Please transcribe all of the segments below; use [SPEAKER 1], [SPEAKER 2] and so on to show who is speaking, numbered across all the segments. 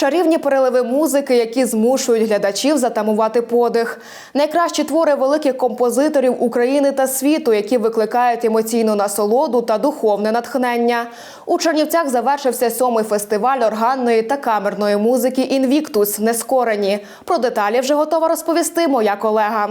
[SPEAKER 1] Чарівні переливи музики, які змушують глядачів затамувати подих. Найкращі твори великих композиторів України та світу, які викликають емоційну насолоду та духовне натхнення. У Чернівцях завершився сьомий фестиваль органної та камерної музики Інвіктус Нескорені. Про деталі вже готова розповісти моя колега.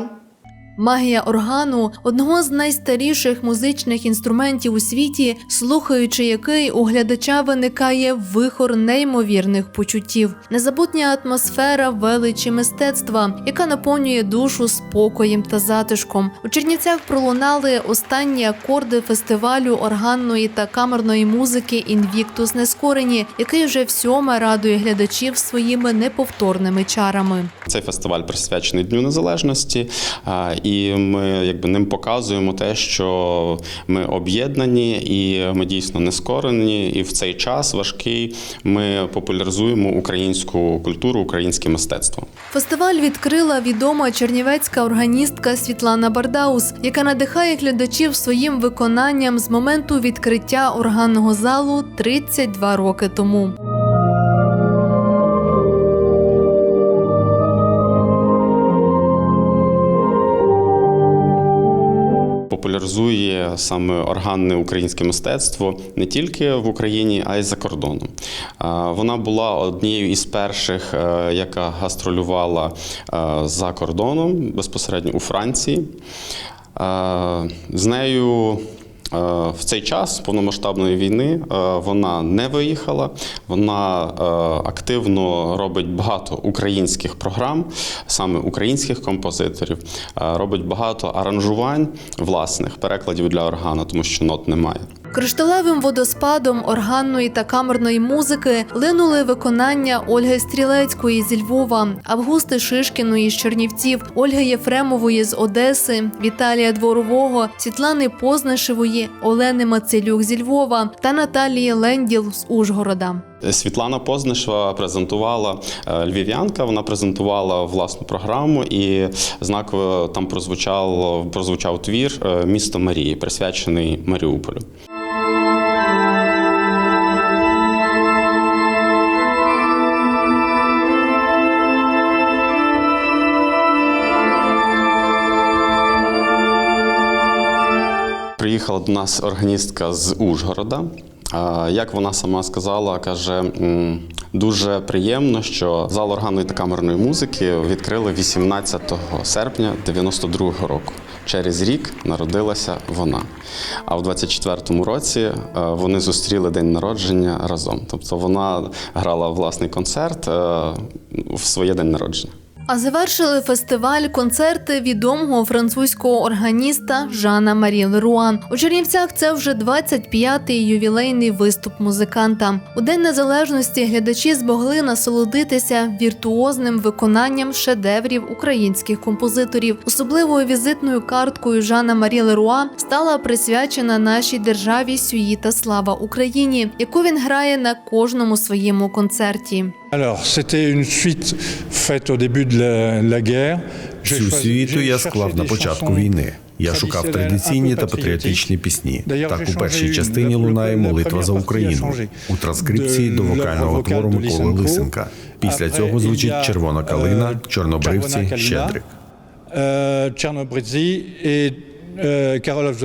[SPEAKER 2] Магія органу одного з найстаріших музичних інструментів у світі, слухаючи який у глядача виникає вихор неймовірних почуттів, незабутня атмосфера величі мистецтва, яка наповнює душу спокоєм та затишком. У Чернівцях пролунали останні акорди фестивалю органної та камерної музики Інвіктус Нескорені, який вже всьоме радує глядачів своїми неповторними чарами.
[SPEAKER 3] Цей фестиваль присвячений Дню Незалежності, і ми якби ним показуємо те, що ми об'єднані і ми дійсно не скорені. І в цей час важкий ми популяризуємо українську культуру, українське мистецтво.
[SPEAKER 2] Фестиваль відкрила відома чернівецька органістка Світлана Бардаус, яка надихає глядачів своїм виконанням з моменту відкриття органного залу 32 роки тому.
[SPEAKER 3] Популяризує саме органне українське мистецтво не тільки в Україні, а й за кордоном. Вона була однією із перших, е, яка гастролювала е, за кордоном безпосередньо у Франції. Е, З нею в цей час повномасштабної війни е, вона не виїхала. Вона е, активно робить багато українських програм, саме українських композиторів, е, робить багато аранжувань власних перекладів для органа, тому що нот немає.
[SPEAKER 2] Кришталевим водоспадом органної та камерної музики линули виконання Ольги Стрілецької зі Львова, Августи Шишкіної з Чернівців, Ольги Єфремової з Одеси, Віталія Дворового, Світлани Познашевої, Олени Мацелюк зі Львова та Наталії Ленділ з Ужгорода.
[SPEAKER 3] Світлана Познишева презентувала е, львів'янка. Вона презентувала власну програму, і знаково там прозвучав, прозвучав твір е, Місто Марії, присвячений Маріуполю. Приїхала до нас органістка з Ужгорода. Як вона сама сказала, каже, дуже приємно, що зал органної та камерної музики відкрили 18 серпня 92-го року. Через рік народилася вона. А в 24-му році е, вони зустріли день народження разом. Тобто вона грала власний концерт е, в своє день народження.
[SPEAKER 2] А завершили фестиваль концерти відомого французького органіста Жана Марі Леруан. У Чернівцях це вже 25-й ювілейний виступ музиканта. У День Незалежності глядачі змогли насолодитися віртуозним виконанням шедеврів українських композиторів. Особливою візитною карткою Жана Марі Леруа стала присвячена нашій державі Сюїта Слава Україні, яку він грає на кожному своєму концерті.
[SPEAKER 4] Alors, c'était une suite faite au début de la, la guerre.
[SPEAKER 5] Цю світу я склав на початку війни. Я шукав традиційні та патріотичні пісні. Так у першій частині лунає молитва за Україну. У транскрипції до вокального твору Миколи Лисенка. Після цього звучить червона калина,
[SPEAKER 4] euh,
[SPEAKER 5] чорнобривці, щедрик.
[SPEAKER 4] Euh, Tchernobrzy et euh, Karolov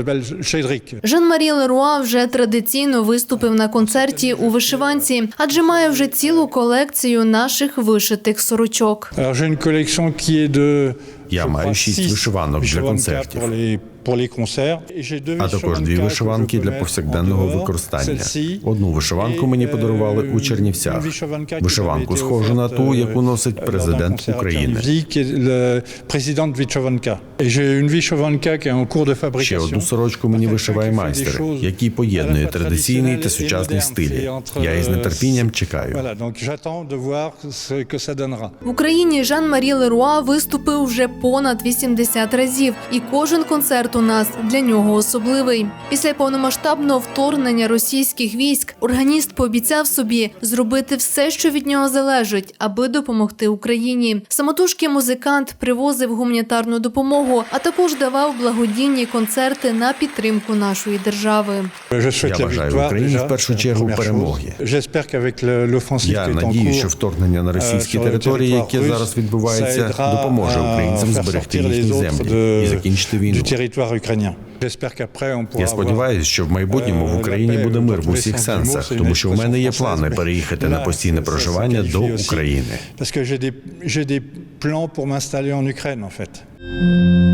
[SPEAKER 2] Жан-Марі Леруа вже традиційно виступив на концерті у вишиванці, адже має вже цілу колекцію наших вишитих сорочок.
[SPEAKER 5] Я маю шість вишиванок для концертів. А також дві вишиванки для повсякденного використання. Одну вишиванку мені подарували
[SPEAKER 4] е,
[SPEAKER 5] у Чернівцях. Вишиванку схожу на ту, яку носить
[SPEAKER 4] euh,
[SPEAKER 5] президент України. Ще одну сорочку мені вишиває майстер, який поєднує традиційний та сучасний стилі. Я із нетерпінням чекаю.
[SPEAKER 2] В Україні Жан-Марі Леруа виступив вже понад 80 разів, і кожен концерт у нас для нього особливий. Після повномасштабного вторгнення російських військ органіст пообіцяв собі зробити все, що від нього залежить, аби допомогти Україні. Самотужки музикант привозив гуманітарну допомогу, а також давав благодійні концерти на підтримку нашої держави.
[SPEAKER 5] Я бажаю Україні в першу чергу перемоги. Я надію, що вторгнення на російські території, яке зараз відбувається, допоможе українцям зберегти їхні землі і закінчити війну.
[SPEAKER 4] Pourra
[SPEAKER 5] Я сподіваюся, що в майбутньому в Україні буде мир в усіх сенсах, тому що в мене є плани переїхати на постійне проживання до України.
[SPEAKER 4] Parce que j'ai des plans pour m'installer en Ukraine, en fait.